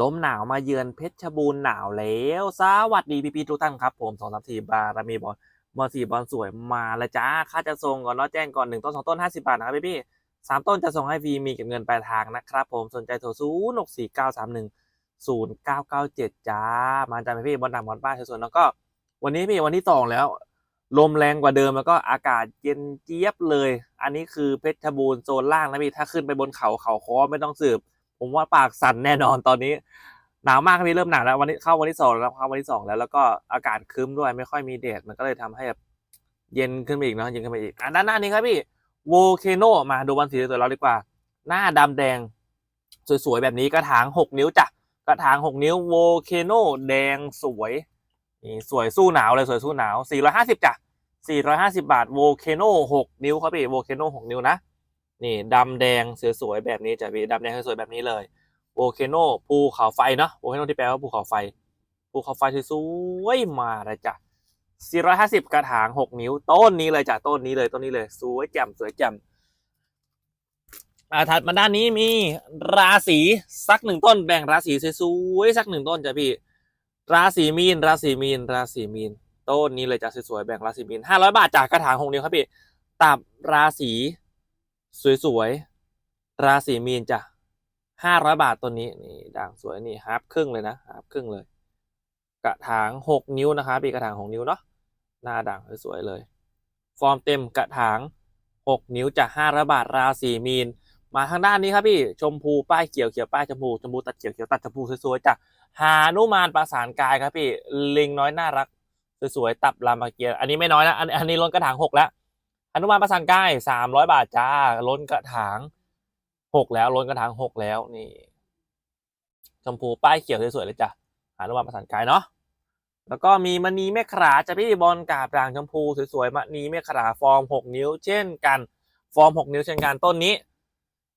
ลมหนาวมาเยือนเพชรบูรณ์หนาวแล้วสวัสดีพี่ๆทุกท่านครับ ผมสองสามสี่บารมีบอลบอลสี่บอลสวยมาแล้วจ้าค่าจะส่งก่อนเนาะแจ้งก่อนหนึ่งต้นสองต้นห้าสิบาทนะครับพี่พี่ๆสามต้นจะส่งให้ฟรีมีเก็บเงินปลายทางนะครับ ผมสนใจโทรศูนย์หกสี่เก้าสามหนึ่งศูนย์เก้าเก้าเจ็ดจ้า มาจ้าพี่ๆบอลหนักบอลป้าสวยๆแล้วก็ วันนี้พี่วันที่สองแล้ว ลมแรงกว่าเดิมแล้วก็อากาศเย็นเจี๊ยบเลย อันนี้คือเพชรบูรณ์โซนล่างนะพี่ถ้าขึ้นไปบนเขาเขาคอไม่ต้องสืบ ผมว่าปากสั่นแน่นอนตอนนี้ หนาวมากครับพี่เริ่มหนาวแล้ววันนี้เข้าวันที่สองแล้วเข้าวันที่สองแล้วแล้วก็อากาศครึ้มด้วยไม่ค่อยมีแดดมันก็เลยทำให้แบบเย็นขึ้นไปอีกเนาะเย็นขึ้นไปอีกอะด้านหน้านี้ครับพี่โวเคโนมาดูวันสีสวยๆเราดีกว่า หน้าดำแดง สวยๆแบบนี้กระถางหกนิ้วจ้ะกระถางหกนิ้วโวเคโนแดงสวยนี่สวยสู้หนาวเลยสวยสู้หนาวสี่ร้อยห้าสิบจ้ะสี่ร้อยห้าสิบาทโวเคโนหกนิ้วครับพี่โวเคโนหกนิ้วนะ นี่ดำแดงสวยๆแบบนี้จ้ะพี่ดำแดงสวยๆแบบนี้เลยโวเคโนภูเขาไฟเนาะโวเคโนที่แปลว่าภูเขาไฟภูเขาไฟสวยๆมาเลยจ้ะ450 กระถาง 6 นิ้ว ต้นนี้เลยจ้ะต้นนี้เลยต้นนี้เลย สวยแจ่มสวยแจ่มอ่าถัดมาด้านนี้มีราศีสักหนึ่งต้นแบ่งราศีสวยๆสักหนึ่งต้นจ้ะพี่ ราศีมีน ราศีมีน ราศีมีน ต้นนี้เลยจ้ะสวยๆแบ่งราศีมีน500 บาทจากกระถาง6นิ้วครับพี่ตับราศี สวยๆ ราศีมีนจ้ะห้าร้อยบาทตัวนี้นี่ด่างสวยนี่ฮาร์ปครึ่งเลยนะฮาร์ปครึ่งเลย กระถางหกนิ้วนะครับปีกระถางหกนิ้วเนาะหน้าด่างสวยๆเลย ฟอร์มเต็มกระถางหกนิ้วจากห้าร้อยบาทราศีมีน มาทางด้านนี้ครับพี่ชมพูป้ายเขียวเขียวป้ายชมพูชมพูตัดเขียวเขียวตัดชมพูสวยๆจากหานุมานประสานกายครับพี่ลิงน้อยน่ารักสวยๆตับรามเกียรติอันนี้ไม่น้อยนะอันอันนี้ล้นกระถางหกแล้ว หนุมานประสานกายสามร้อยบาทจ้าล้นกระถางหกแล้วล้นกระถางหกแล้วนี่ชมพูป้ายเขียวสวยๆเลยจ้ะหานุมานประสานกายเนาะแล้วก็มีมณีแม่ขาจะพี่บอลกาบด่างชมพูสวยๆมณีแม่ขาฟอร์มหกนิ้ว เช่นกัน ฟอร์มหกนิ้วเช่นกันต้นนี้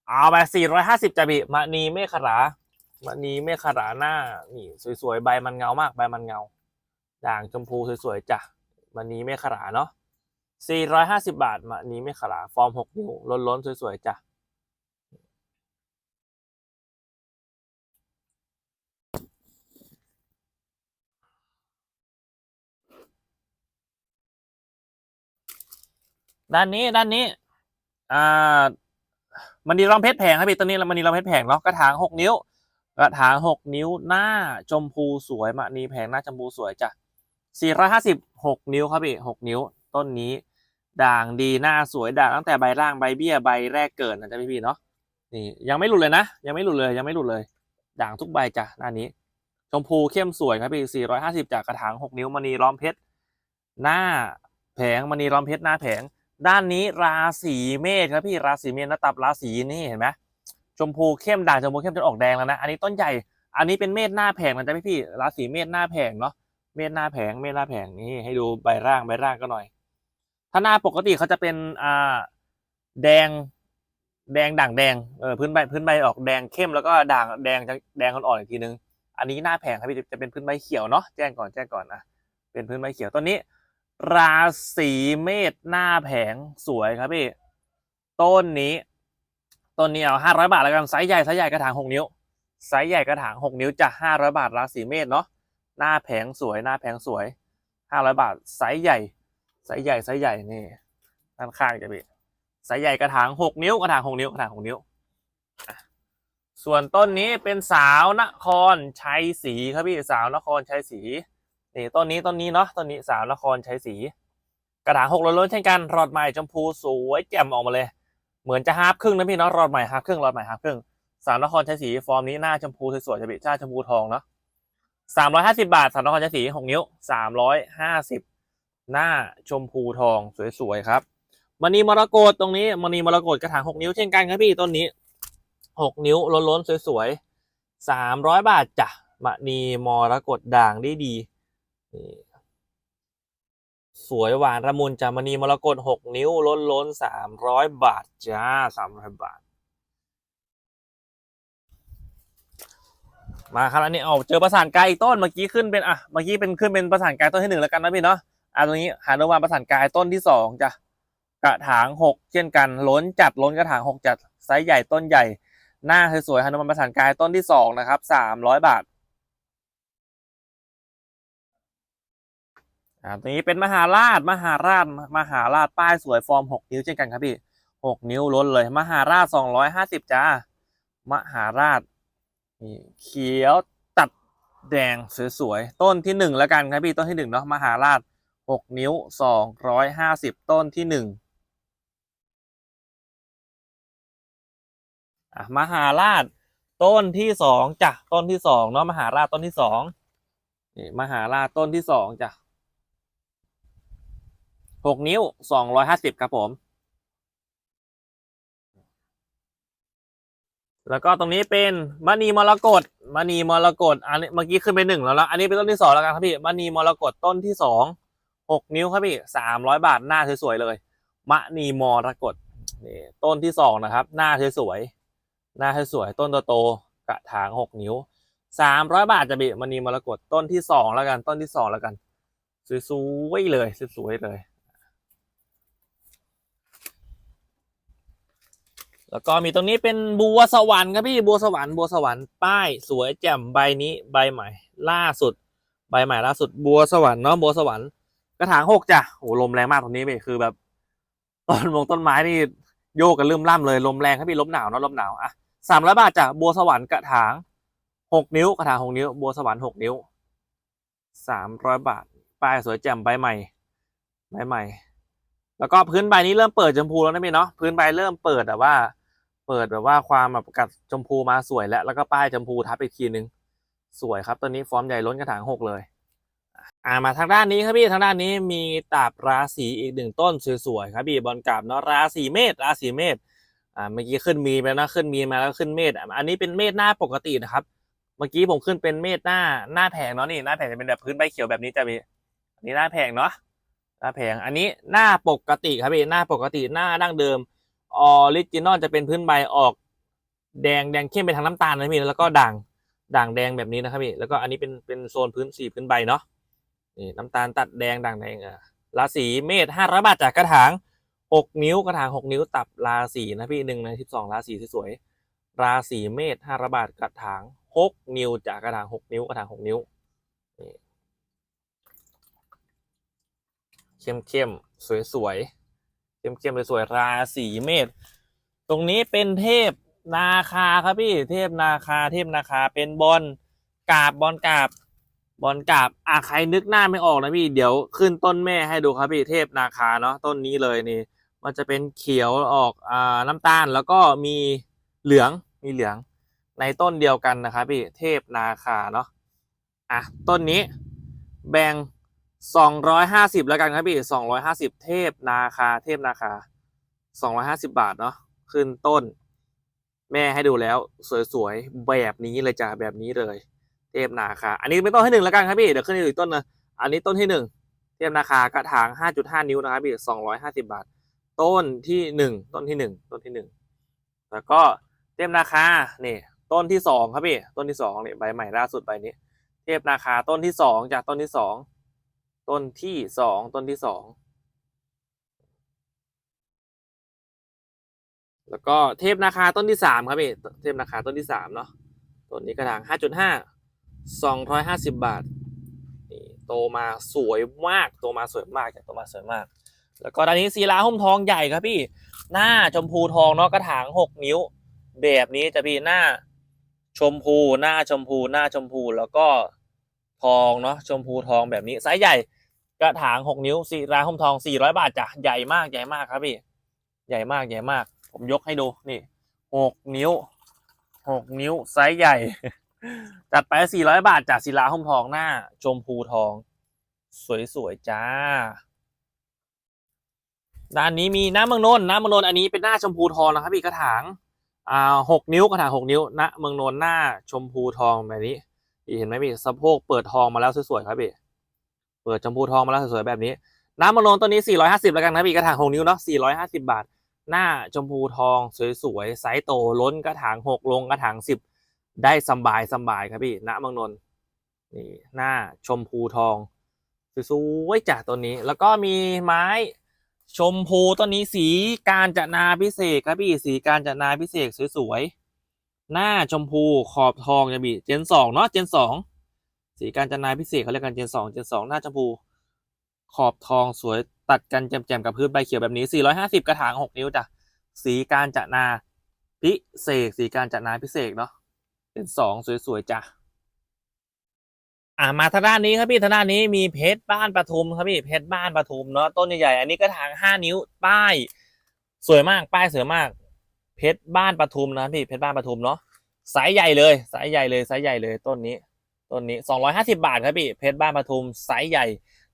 เอาไปสี่ร้อยห้าสิบจะพี่มณีแม่ขามณีแม่ขาหน้านี่สวยๆใบมันเงามากใบมันเงา ด่างชมพูสวยๆจ้ะมณีแม่ขาเนาะ สี่ร้อยห้าสิบบาทมณีแม่ขลาฟอร์มหกนิ้วล้นๆ สวย ๆ จ้ะ ด้านนี้ด้านนี้ อ่า มันนีรองเพชรแผงครับพี่ตัวนี้มันนีรองเพชรแผงเนาะกระถางหกนิ้ว กระถางหกนิ้วหน้าชมพูสวยมะนีแผงหน้าชมพูสวยจ้ะสี่ร้อยห้าสิบหกนิ้วครับพี่หกนิ้วต้นนี้ ด่างดีหน้าสวยด่างตั้งแต่ใบล่างใบเบี้ยใบแรกเกิดนะจ๊ะพี่พี่เนาะนี่ยังไม่หลุดเลยนะ ยังไม่หลุดเลยยังไม่หลุดเลย ด่างทุกใบจ้ะหน้านี้ ชมพูเข้มสวยครับพี่สี่ร้อยห้าสิบจากกระถางหกนิ้วมณีล้อมเพชรหน้าแผงมณีล้อมเพชรหน้าแผง ด้านนี้ราศีเมษครับพี่ราศีเมษน้าตับราศีนี่เห็นไหมชมพูเข้มด่างชมพูเข้มจนออกแดงแล้วนะอันนี้ต้นใหญ่อันนี้เป็นเมษหน้าแผงนะจ๊ะพี่พี่ราศีเมษหน้าแผงเนาะเมษหน้าแผงเมษหน้าแผงนี่ให้ดูใบร่างใบร่างก็หน่อย ถ้าหน้าปกติเขาจะเป็นอ่าแดง แดงด่างแดงเออพื้นใบพื้นใบออกแดงเข้มแล้วก็ด่างแดงแดงอ่อนๆอีกทีนึง อันนี้หน้าแผงครับพี่จะเป็นพื้นใบเขียวเนาะแจ้งก่อนแจ้งก่อนนะเป็นพื้นใบเขียวต้นนี้ ราศีเมษหน้าแผงสวยครับพี่ต้นนี้ต้นนี้เอาห้าร้อยบาทแล้วกันไซส์ใหญ่ไซส์ใหญ่กระถางหกนิ้วไซส์ใหญ่กระถางหกนิ้วจะห้าร้อยบาทราศีเมษเนาะหน้าแผงสวยหน้าแผงสวยห้าร้อยบาทไซส์ใหญ่ ไซส์ใหญ่ไซส์ใหญ่นี่ด้านข้างจะพี่ไซส์ใหญ่กระถางหกนิ้วกระถางหกนิ้วกระถางหกนิ้ว ส่วนต้นนี้เป็นสาวนครชัยศรีครับพี่สาวนครชัยศรีนี่ต้นนี้ต้นนี้เนาะต้นนี้สาวนครชัยศรีกระถางหกล้นเช่นกันรอดใหม่ชมพูสวยแจ่มออกมาเลย เหมือนจะฮาร์ปครึ่งนะพี่เนาะรอดใหม่ฮาร์ปครึ่งรอดใหม่ฮาร์ปครึ่งสาวนครชัยศรีฟอร์มนี้หน้าชมพูสวยๆจะบิจ้าชมพูทองเนาะสามร้อยห้าสิบาทสาวนครชัยศรีหกนิ้วสามร้อยห้าสิบ หน้าชมพูทองสวยๆครับมณีมรกตตรงนี้มณีมรกตกระถางหกนิ้วเช่นกันครับพี่ต้นนี้หกนิ้วล้นๆสวยๆสามร้อยบาทจ้ะมณีมรกตด่างได้ดีสวยหวานระมุนจามณีมรกตหกนิ้วล้นล้นสามร้อยบาทจ้าสามร้อยบาท มาครับอันนี้เอาเจอประสานกายอีกต้นเมื่อกี้ขึ้นเป็นอะเมื่อกี้เป็นขึ้นเป็นประสานกายต้นที่หนึ่งแล้วกันนะพี่เนาะ อะตรงนี้หานุมานประสานกายต้นที่สองจ้ะกระถางหกเช่นกันล้นจัดล้นกระถางหกจัดไซส์ใหญ่ต้นใหญ่ หน้าสวยๆฮนุมานประสานกายต้นที่สองนะครับสามร้อยบาทอ่าตัวนี้เป็นมหาราชมหาราชมหาราชป้ายสวยฟอร์มหกนิ้วเช่นกันครับพี่หกนิ้วล้นเลย มหาราชสองร้อยห้าสิบจ้ามหาราชนี่เขียวตัดแดงสวยๆต้นที่หนึ่งแล้วกันครับพี่ต้นที่หนึ่งเนาะมหาราช หกนิ้วสองร้อยห้าสิบต้นที่หนึ่งอะมหาราชต้นที่สองจ้ะต้นที่สองเนาะมหาราชต้นที่สองนี่มหาราชต้นที่สองจ้ะหกนิ้วสองร้อยห้าสิบครับผม แล้วก็ตรงนี้เป็นมณีมรกตมณีมรกตอันนี้เมื่อกี้ขึ้นไปหนึ่งแล้วแล้วอันนี้เป็นต้นที่สองแล้วกันครับพี่มณีมรกตต้นที่สอง หกนิ้วครับพี่สามร้อยบาทหน้าสวยๆเลยมณีมอรกตนี่ต้นที่สองนะครับ หน้าสวยๆหน้าสวยๆต้นโตๆกระถางหกนิ้วสามร้อยบาทจะบีมณีมรกตต้นที่สองแล้วกันต้นที่สองแล้วกัน สวยๆเลยสวยๆเลย แล้วก็มีตรงนี้เป็นบัวสวรรค์ครับพี่บัวสวรรค์บัวสวรรค์ป้ายสวยแจ่มใบนี้ใบใหม่ ล่าสุดใบใหม่ล่าสุดบัวสวรรค์เนาะบัวสวรรค์ กระถางหกจ้ะโอ้ลมแรงมากตรงนี้พี่คือแบบต้นมงต้นไม้นี่โยกกันลืมล่ำเลยลมแรงครับพี่ลมหนาวเนาะลมหนาวอะสามร้อยบาทจ้ะบัวสวรรค์กระถางหกนิ้วกระถางหกนิ้ว บัวสวรรค์หกนิ้วสามร้อยบาทป้ายสวยแจ่มใบใหม่ใบใหม่ แล้วก็พื้นใบนี้เริ่มเปิดชมพูแล้วนะพี่เนาะพื้นใบเริ่มเปิดแต่ว่าเปิดแบบว่าความแบบกัดชมพูมาสวยแล้วแล้วก็ป้ายชมพูทับอีกทีนึง สวยครับตัวนี้ฟอร์มใหญ่ล้นกระถางหกเลย อ่ามาทางด้านนี้ครับพี่ทางด้านนี้มีตาบราศีอีกหนึ่งต้นสวยๆครับพี่บอลกราบเนาะราศีเมษราศีเมษอ่าเมื่อกี้ขึ้นมีไปนะขึ้นมีมาแล้วขึ้นเมษอะอันนี้เป็นเมษหน้าปกตินะครับ เมื่อกี้ผมขึ้นเป็นเมษหน้าหน้าแผงเนาะนี่หน้าแผงจะเป็นแบบพื้นใบเขียวแบบนี้จะมีอันนี้หน้าแผงเนาะหน้าแผงอันนี้หน้าปกติครับพี่หน้าปกติหน้าดั้งเดิมออริจินอลจะเป็นพื้นใบออกแดงแดงเข้มไปทางน้ำตาลนะพี่แล้วก็ด่างด่างแดงแบบนี้นะครับพี่แล้วก็อันนี้เป็นเป็นโซนพื้นสีพื้นใบเนาะ นี่น้ำตาลตัดแดงด่างแดงอะราศีเมษห้าร้อยบาทจากกระถางหกนิ้วกระถางหกนิ้วตับราศีนะพี่หนึ่งในสิบสองราศีสวยๆราศีเมษห้าร้อยบาทกระถางหกนิ้วจากกระถางหกนิ้วกระถางหกนิ้วนี่เข้มเข้มสวยสวยๆเข้มเข้มๆสวยๆราศีเมษตรงนี้เป็นเทพนาคาครับพี่เทพนาคาเทพนาคาเป็นบอลกาบบอลกาบ บอลกาบอะใครนึกหน้าไม่ออกนะพี่ เดี๋ยวขึ้นต้นแม่ให้ดูครับพี่เทพนาคาเนาะต้นนี้เลยนี่ มันจะเป็นเขียวออกอ่าน้ำตาลแล้วก็มีเหลืองมีเหลือง ในต้นเดียวกันนะครับพี่เทพนาคาเนาะอะต้นนี้แบ่งสองร้อยห้าสิบแล้วกันครับพี่สองร้อยห้าสิบเทพนาคา เทพนาคาสองร้อยห้าสิบาทเนาะขึ้นต้น แม่ให้ดูแล้ว สวยๆแบบนี้เลยจ้าแบบนี้เลย เทพนาคา อันนี้เป็นต้นที่หนึ่งแล้วกันครับพี่ เดี๋ยวขึ้นอีกต้นนะอันนี้ต้นที่หนึ่งเทพนาคากระถางห้าจุดห้านิ้วนะครับพี่สองร้อยห้าสิบาท ต้นที่หนึ่งต้นที่หนึ่งต้นที่หนึ่งแล้วก็เทพนาคานี่ต้นที่สองครับพี่ ต้นที่สองเนี่ยใบใหม่ล่าสุดใบนี้ เทพนาคาต้นที่สองจากต้นที่สองต้นที่สองต้นที่สองแล้วก็เทพนาคาต้นที่สามครับพี่เทพนาคาต้นที่สามเนาะต้นนี้กระถางห้าจุดห้าสองร้อยห้าสิบบาทนี่โตมาสวยมากโตมาสวยมากจากโตมาสวยมาก แล้วก็ด้านนี้ศิลาหุ้มทองใหญ่ครับพี่ หน้าชมพูทองเนาะกระถางหกนิ้ว แบบนี้จะพี่หน้าชมพูหน้าชมพูหน้าชมพูแล้วก็ทองเนาะชมพูทองแบบนี้ไซส์ใหญ่กระถางหกนิ้วสีราหุ้มทองสี่ร้อยบาทจ้ะใหญ่มากใหญ่มากครับพี่ ใหญ่มากใหญ่มาก ผมยกให้ดูนี่หกนิ้วหกนิ้วไซส์ใหญ่ จัดไปสี่ร้อยบาทจากศิลาหุ้มทองหน้า ชมพูทอง สวยๆจ้า ด้านนี้มีน้ำเมืองนนท์น้ำเมืองนนท์อันนี้เป็นหน้าชมพูทองนะครับพี่กระถางอ่าหกนิ้วกระถางหกนิ้วณเมืองนนท์หน้าชมพูทองแบบนี้พี่เห็นไหมพี่สะโพกเปิดทองมาแล้วสวยๆครับพี่เปิดชมพูทองมาแล้วสวยๆแบบนี้น้ำเมืองนนท์ตัวนี้ 450 แล้วกันครับพี่กระถางหกนิ้วเนาะ450 บาท หน้าชมพูทองสวยๆไซส์โตล้นกระถางหกลงกระถางสิบ ได้สบายสบายครับพี่ณเมืองนนนี่หน้าชมพูทองสวยๆจากตัวนี้ แล้วก็มีไม้ชมพูต้นนี้สีการจนาพิเศษครับพี่สีการจนาพิเศษสวยๆหน้าชมพูขอบทองจะบีเจนสองเนาะเจนสองสีการจนาพิเศษเขาเรียกกันเจนสองเจนสองหน้าชมพู ขอบทองสวยตัดกันแจ่มๆกับพื้นใบเขียวแบบนี้ 450 กระถาง 6 นิ้วจ้ะสีการจนาพิเศษสีการจนาพิเศษเนาะ เป็นสองสวยๆจ้ะอ่ามาทางด้านนี้ครับพี่ทางด้านนี้มีเพชรบ้านปทุมครับพี่เพชรบ้านปทุมเนาะต้นใหญ่ๆอันนี้กระถาง5นิ้วป้าย สวยมากป้ายสวยมาก เพชรบ้านปทุมนะพี่เพชรบ้านปทุมเนาะไซส์ใหญ่เลยไซส์ใหญ่เลยไซส์ใหญ่เลยต้นนี้ต้นนี้250บาทครับพี่เพชรบ้านปทุมไซส์ใหญ่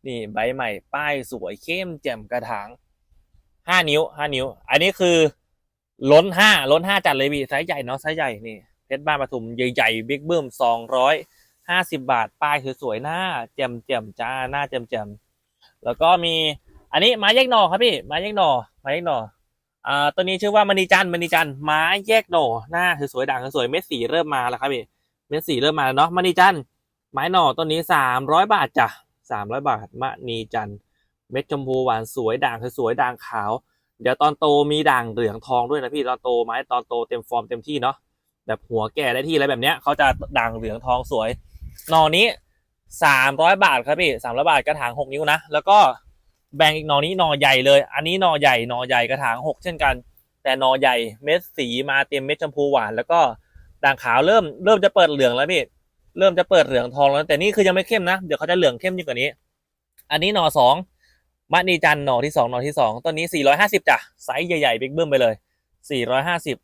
นี่ใบใหม่ ป้ายสวยเข้มแจ่มกระถางห้านิ้วห้านิ้ว อันนี้คือล้นห้าล้นห้าจัดเลยพี่ไซส์ใหญ่เนาะไซส์ใหญ่นี่ เพชรบ้านปทุมใหญ่ๆบิ๊กเบิ้มสองร้อยห้าสิบบาท ป้ายสวยๆหน้าแจ่มแจ่มๆจ้าหน้าแจ่มแจ่มๆแล้วก็มีอันนี้ไม้แยกหน่อครับพี่ไม้แยกหน่อไม้แยกหน่ออ่าตัวนี้ชื่อว่ามณีจันทร์มณีจันทร์ไม้แยกหน่อหน้าสวยๆด่างสวยๆเม็ดสีเริ่มมาแล้วครับพี่เม็ดสีเริ่มมาแล้วเนาะมณีจันทร์ไม้หน่อต้นนี้สามร้อยบาทจ้ะสามร้อยบาทมะนีจันทร์เม็ดชมพูหวานสวยด่างสวยๆด่างขาว เดี๋ยวตอนโตมีด่างเหลืองทองด้วยนะพี่ตอนโตไม้ตอนโตเต็มฟอร์มเต็มที่เนาะ แบบหัวแก่ได้ที่อะไรแบบเนี้ยเขาจะด่างเหลืองทองสวยนอนี้สามร้อยบาทครับพี่สามร้อยบาทกระถางหกนิ้วนะแล้วก็แบ่งอีกนอนี้นอใหญ่เลย อันนี้นอใหญ่นอใหญ่กระถางหกเช่นกัน แต่นอใหญ่เม็ดสีมาเต็มเม็ดชมพูหวาน แล้วก็ด่างขาวเริ่มเริ่มจะเปิดเหลืองแล้วพี่เริ่มจะเปิดเหลืองทองแล้วแต่นี่คือยังไม่เข้มนะเดี๋ยวเขาจะเหลืองเข้มยิ่งกว่านี้ อันนี้นอสองมะนีจันหนอที่สองหนอที่สองต้นนี้สี่ร้อยห้าสิบจ้ะไซส์ใหญ่ๆบิ๊กเบิ้มไปเลยสี่ร้อยห้าสิบ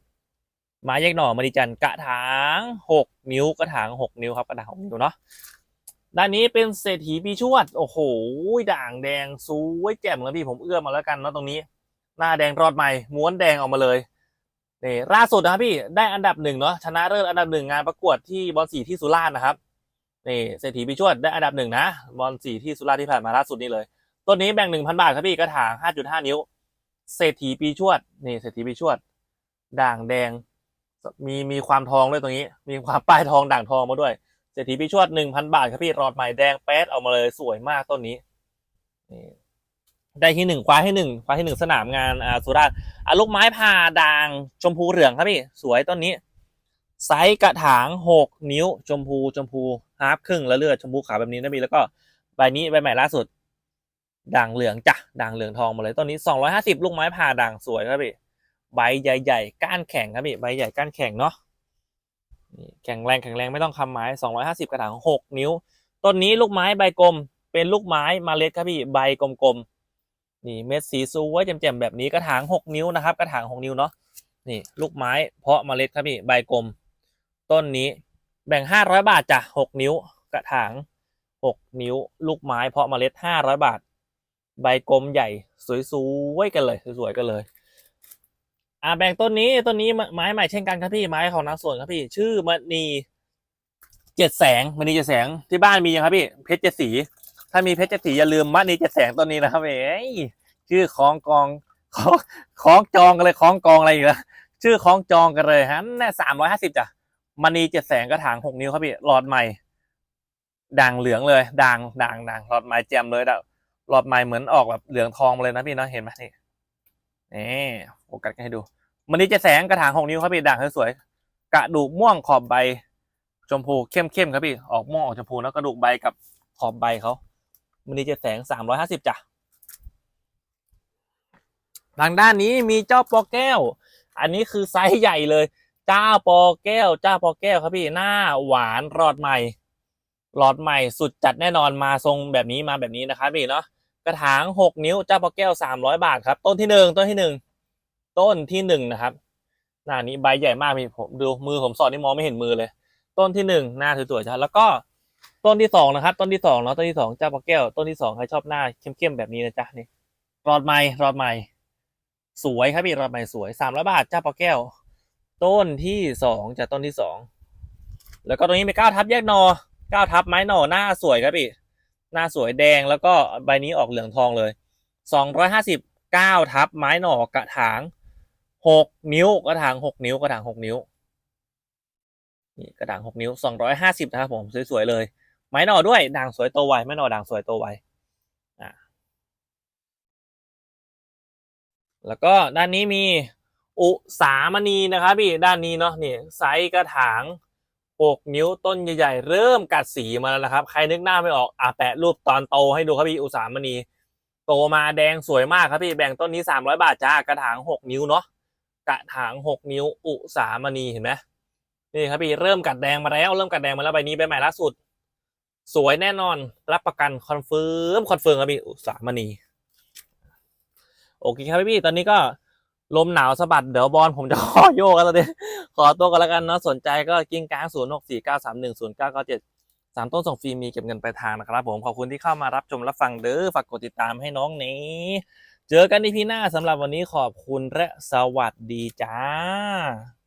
ไม้แยกหน่อมะนีจันกระถางหกนิ้วกระถางหกนิ้วครับกระถางหกนิ้วเนาะด้านนี้เป็นเศรษฐีปีชวด โอ้โห ด่างแดงสวยแจ่มเลยพี่ผมเอื้อมมาแล้วกันเนาะตรงนี้ หน้าแดงรอดใหม่ ม้วนแดงออกมาเลยนี่ล่าสุดนะครับพี่ได้อันดับหนึ่งเนาะชนะเลิศอันดับหนึ่งงานประกวดที่บอลสีที่สุราษฎร์นะครับนี่เศรษฐีพิชวดได้อันดับหนึ่งนะบอลสีที่สุราษฎร์ที่ผ่านมาล่าสุดนี้เลยต้นนี้แบ่งหนึ่งพันบาทครับพี่กระถางห้าจุดห้านิ้ว เศรษฐีปีชวดนี่เศรษฐีปีชวด ด่างแดง มีมีความทองด้วยตรงนี้ มีความป้ายทองด่างทองมาด้วยเศรษฐีปีชวดหนึ่งพันบาทครับพี่รอดใหม่แดงแป๊ดออกมาเลยสวยมากต้นนี้นี่ได้ที่หนึ่งคว้าที่หนึ่งคว้าที่หนึ่งสนามงานอ่าสุราษฎร์อะลูกไม้ผ่าด่างชมพูเหลืองครับพี่ สวยต้นนี้ไซส์กระถางหกนิ้ว ชมพูชมพูฮาร์ฟครึ่งแล้วเลือดชมพูขาวแบบนี้นะพี่แล้วก็ใบนี้ใบใหม่ล่าสุด ด่างเหลืองจ้ะด่างเหลืองทองมาเลยต้นนี้สองร้อยห้าสิบลูกไม้ผ่าด่างสวยครับพี่ ใบใหญ่ ๆ ก้านแข็งครับพี่ใบใหญ่ก้านแข็งเนาะนี่แข็งแรงแข็งแรงไม่ต้องคำไม้สองร้อยห้าสิบกระถางหกนิ้ว ต้นนี้ลูกไม้ใบกลม เป็นลูกไม้เมาเล็ดครับพี่ใบกลมๆนี่เม็ดสีสวยแจ่มๆแบบนี้กระถางหกนิ้วนะครับ กระถางหกนิ้วเนาะนี่ลูกไม้เพาะเมล็ดครับพี่ใบกลม ต้นนี้แบ่งห้าร้อยบาทจ้ะหกนิ้ว กระถางหกนิ้ว ลูกไม้เพาะเมล็ดห้าร้อยบาท ใบกลมใหญ่สวยๆกันเลยสวยๆกันเลย อ่าแบ่งต้นนี้ต้นนี้ไม้ใหม่เช่นกันครับพี่ไม้ของนางสวนครับพี่ ชื่อมณีเจ็ดแสงมณีเจ็ดแสงที่บ้านมียังครับพี่เพชรเจ็ดสี ถ้ามีเพชรเจ็ดสีอย่าลืมมณีเจ็ดแสงต้นนี้นะครับเอ้ยชื่อคล้องกองคล้องคล้องจองกันเลยคล้องกองอะไรอีกแล้วชื่อคล้องจองกันเลยฮะแน่สามร้อยห้าสิบจ้ะมณีเจ็ดแสงกระถางหกนิ้วครับพี่หลอดใหม่ด่างเหลืองเลยด่างด่างด่างหลอดใหม่แจ่มเลยด่าหลอดใหม่เหมือนออกแบบเหลืองทองเลยนะพี่เนาะเห็นไหมนี่นี่ ฟกัสกันให้ดูมณีเจ็ดแสงกระถางหกนิ้วครับพี่ด่างสวยๆกระดูกม่วงขอบใบชมพูเข้มเข้มๆครับพี่ออกม่วงออกชมพูแล้วกระดูกใบกับขอบใบเขามันนี้จะแสงสามร้อยห้าสิบจ้ะทางด้านนี้มีเจ้าปอแก้ว อันนี้คือไซส์ใหญ่เลย เจ้าปอแก้ว เจ้าปอแก้วครับพี่หน้าหวานรอดใหม่ หลอดใหม่สุดจัดแน่นอนมาทรงแบบนี้มาแบบนี้นะครับพี่เนาะกระถางหกนิ้วเจ้าปอแก้วสามร้อยบาทครับ ต้นที่หนึ่งต้นที่หนึ่ง ต้นที่หนึ่งนะครับ หน้านี้ใบใหญ่มากพี่ผมดูมือผมสอดนี่มองไม่เห็นมือเลย ต้นที่หนึ่งหน้าสวยๆชัดแล้วก็ต้นที่สองนะครับ ต้นที่สองเนาะต้นที่สองเจ้าปลาแก้วต้นที่สองใครชอบหน้าเข้มๆแบบนี้นะจ๊ะนี่รอดใหม่รอดใหม่ สวยครับพี่รอดใหม่สวยสามร้อยบาทเจ้าปลาแก้ว ต้นที่สองจากต้นที่สองแล้วก็ตรงนี้มีเก้าวทับแยกหนอก้าวทับไม้หนอหน้าสวยครับพี่หน้าสวยแดงแล้วก็ใบนี้ออกเหลืองทองเลยสองร้อยห้าสิบเก้าทับไม้หนอกระถาง หกนิ้วกระถางหกนิ้วกระถางหกนิ้วนี่กระด่างหกนิ้วสองร้อยห้าสิบนะครับผมสวยๆเลย ไม้หน่อด้วยด่างสวยโตไวไม้หน่อด่างสวยโตไวอ่าแล้วก็ด้านนี้มีอุสามณีนะครับพี่ด้านนี้เนาะนี่ไซส์กระถางหกนิ้วต้นใหญ่ๆเริ่มกัดสีมาแล้วนะครับ ใครนึกหน้าไม่ออกอะแปะรูปตอนโตให้ดูครับพี่อุสามณีโตมาแดงสวยมากครับพี่แบ่งต้นนี้สามร้อยบาทจ้ากระถางหกนิ้วเนาะ กระถางหกนิ้วอุสามณีเห็นไหมนี่ครับพี่เริ่มกัดแดงมาแล้วเริ่มกัดแดงมาแล้วใบนี้ใบใหม่ล่าสุด สวยแน่นอนรับประกันคอนเฟิร์มคอนเฟิร์มครับพี่อุสามณีโอเคครับพี่ตอนนี้ก็ลมหนาวสะบัดเดี๋ยวบอลผมจะขอโยกกันแล้วเดี๋ยวขอตัวกันแล้วกันเนาะสนใจก็กิ้งก้างศูนย์หกสี่เก้าสามหนึ่งศูนย์เก้าเก้าเจ็ดสามต้นส่งฟรีมีเก็บเงินปลายทางนะครับผมขอบคุณที่เข้ามารับชมรับฟังเด้อฝากกดติดตามให้น้องนี้ เจอกันในพีหน้าสำหรับวันนี้ขอบคุณและสวัสดีจ้า